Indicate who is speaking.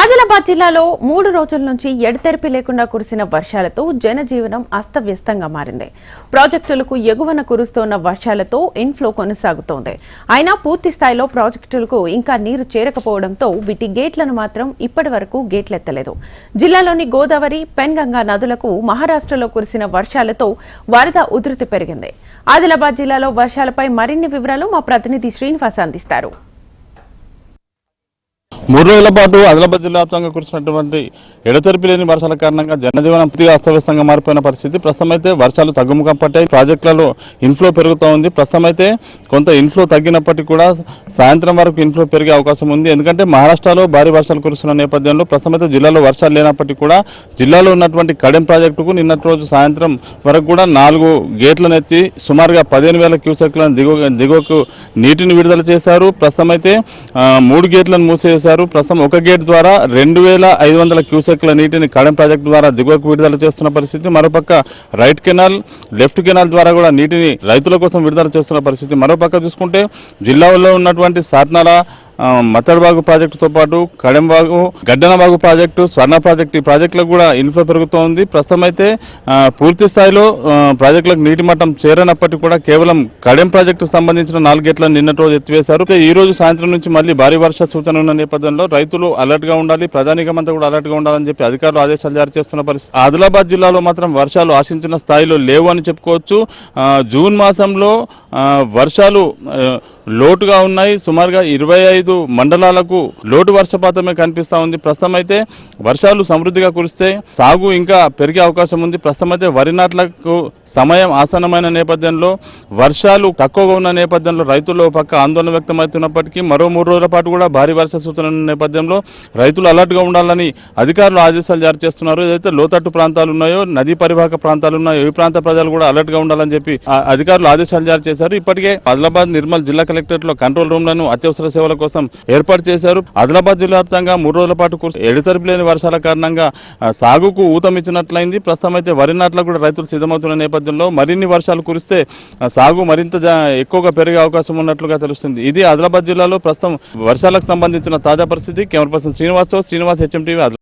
Speaker 1: ఆదిలాబాద్ జిల్లాలో మూడు రోజుల నుంచి ఎడతెరిపి లేకుండా కురిసిన వర్షాలతో జనజీవనం అస్తవ్యస్తంగా మారింది. ప్రాజెక్టులకు ఎగువన కురుస్తున్న వర్షాలతో ఇన్ఫ్లో కొనసాగుతోంది. అయినా పూర్తి స్థాయిలో ప్రాజెక్టులకు ఇంకా నీరు చేరకపోవడంతో వీటి గేట్లను మాత్రం ఇప్పటి వరకు గేట్లెత్తలేదు. జిల్లాలోని గోదావరి పెన్గంగా నదులకు మహారాష్ట్రలో కురిసిన వర్షాలతో వరద ఉధృతి పెరిగింది. ఆదిలాబాద్ జిల్లాలో వర్షాలపై మరిన్ని వివరాలు మా ప్రతినిధి శ్రీనివాస్ అందిస్తారు.
Speaker 2: మూడు రోజుల పాటు ఆదిలాబాద్ జిల్లా వ్యాప్తంగా కురిసినటువంటి ఎడతెరిపి లేని వర్షాల కారణంగా జనజీవనం పూర్తిగా అస్తవ్యస్తంగా మారిపోయిన పరిస్థితి. ప్రస్తుతం అయితే వర్షాలు తగ్గుముఖం పట్టాయి. ప్రాజెక్టులలో ఇన్ఫ్లో పెరుగుతూ ఉంది. ప్రస్తుతం అయితే కొంత ఇన్ఫ్లో తగ్గినప్పటికీ కూడా సాయంత్రం వరకు ఇన్ఫ్లో పెరిగే అవకాశం ఉంది. ఎందుకంటే మహారాష్ట్రలో భారీ వర్షాలు కురుస్తున్న నేపథ్యంలో ప్రస్తుతం అయితే జిల్లాలో వర్షాలు లేనప్పటికీ కూడా జిల్లాలో ఉన్నటువంటి కడెం ప్రాజెక్టుకు నిన్నటి రోజు సాయంత్రం వరకు కూడా నాలుగు గేట్లను ఎత్తి సుమారుగా పదిహేను వేల క్యూసెక్లను దిగువ దిగువకు నీటిని విడుదల చేశారు. ప్రస్తుతం అయితే మూడు గేట్లను మూసివేశారు. ప్రస్తుతం ఒక గేట్ ద్వారా రెండు వేల ఐదు వందల క్యూసెక్ల నీటిని కడెం ప్రాజెక్టు ద్వారా దిగువకు విడుదల చేస్తున్న పరిస్థితి. మరోపక్క రైట్ కెనాల్ లెఫ్ట్ కెనాల్ ద్వారా కూడా నీటిని రైతుల కోసం విడుదల చేస్తున్న పరిస్థితి. మరోపక్క చూసుకుంటే జిల్లాలో ఉన్నటువంటి సాట్నాల మత్తడబాగు ప్రాజెక్టుతో పాటు కడెంబాగు గడ్డనబాగు ప్రాజెక్టు స్వర్ణ ప్రాజెక్టు ఈ ప్రాజెక్టులకు కూడా ఇన్ఫ్లో పెరుగుతోంది. ప్రస్తుతం అయితే పూర్తి స్థాయిలో ప్రాజెక్టులకు నీటి మట్టం చేరనప్పటికీ కూడా కేవలం కడెం ప్రాజెక్టుకు సంబంధించిన నాలుగు గేట్లను నిన్నటి రోజు ఎత్తివేశారు. ఈ రోజు సాయంత్రం నుంచి మళ్ళీ భారీ వర్ష సూచన ఉన్న నేపథ్యంలో రైతులు అలర్ట్గా ఉండాలి ప్రధానికమంతా కూడా అలర్ట్గా ఉండాలని చెప్పి అధికారులు ఆదేశాలు జారీ చేస్తున్న పరిస్థితి. ఆదిలాబాద్ జిల్లాలో మాత్రం వర్షాలు ఆశించిన స్థాయిలో లేవు అని చెప్పుకోవచ్చు. జూన్ మాసంలో వర్షాలు లోటుగా ఉన్నాయి. సుమారుగా ఇరవై ఐదు మండలాలకు లోటు వర్షపాతమే కనిపిస్తా ఉంది. ప్రస్తుతం అయితే వర్షాలు సమృద్ధిగా కురిస్తే సాగు ఇంకా పెరిగే అవకాశం ఉంది. ప్రస్తుతం అయితే వరి నాట్లకు సమయం ఆసన్నమైన నేపథ్యంలో వర్షాలు తక్కువగా ఉన్న నేపథ్యంలో రైతుల్లో పక్క ఆందోళన వ్యక్తమవుతున్నప్పటికీ మరో మూడు రోజుల పాటు కూడా భారీ వర్ష సూచన నేపథ్యంలో రైతులు అలర్ట్గా ఉండాలని అధికారులు ఆదేశాలు జారీ చేస్తున్నారు. ఏదైతే లోతట్టు ప్రాంతాలు ఉన్నాయో నదీ పరివాహక ప్రాంతాలు ఉన్నాయో ఈ ప్రాంత ప్రజలు కూడా అలర్ట్గా ఉండాలని చెప్పి ఆ అధికారులు ఆదేశాలు జారీ చేశారు. ఇప్పటికే ఆదిలాబాద్ నిర్మల్ జిల్లా కలెక్టరేట్లో కంట్రోల్ రూమ్లను అత్యవసర సేవల కోసం ఏర్పాటు చేశారు. ఆదిలాబాద్ జిల్లా వ్యాప్తంగా మూడు రోజుల పాటు కురిసే ఎడతెరిపి లేని వర్షాల కారణంగా సాగుకు ఊతం ఇచ్చినట్లయింది ప్రస్తుతం అయితే వరి నాట్లకు కూడా రైతులు సిద్ధమవుతున్న నేపథ్యంలో మరిన్ని వర్షాలు కురిస్తే సాగు మరింత ఎక్కువగా పెరిగే అవకాశం ఉన్నట్లుగా తెలుస్తుంది. ఇది ఆదిలాబాద్ జిల్లాలో ప్రస్తుతం వర్షాలకు సంబంధించిన తాజా పరిస్థితి. Camera person Srinivasarao Srinivas HM TV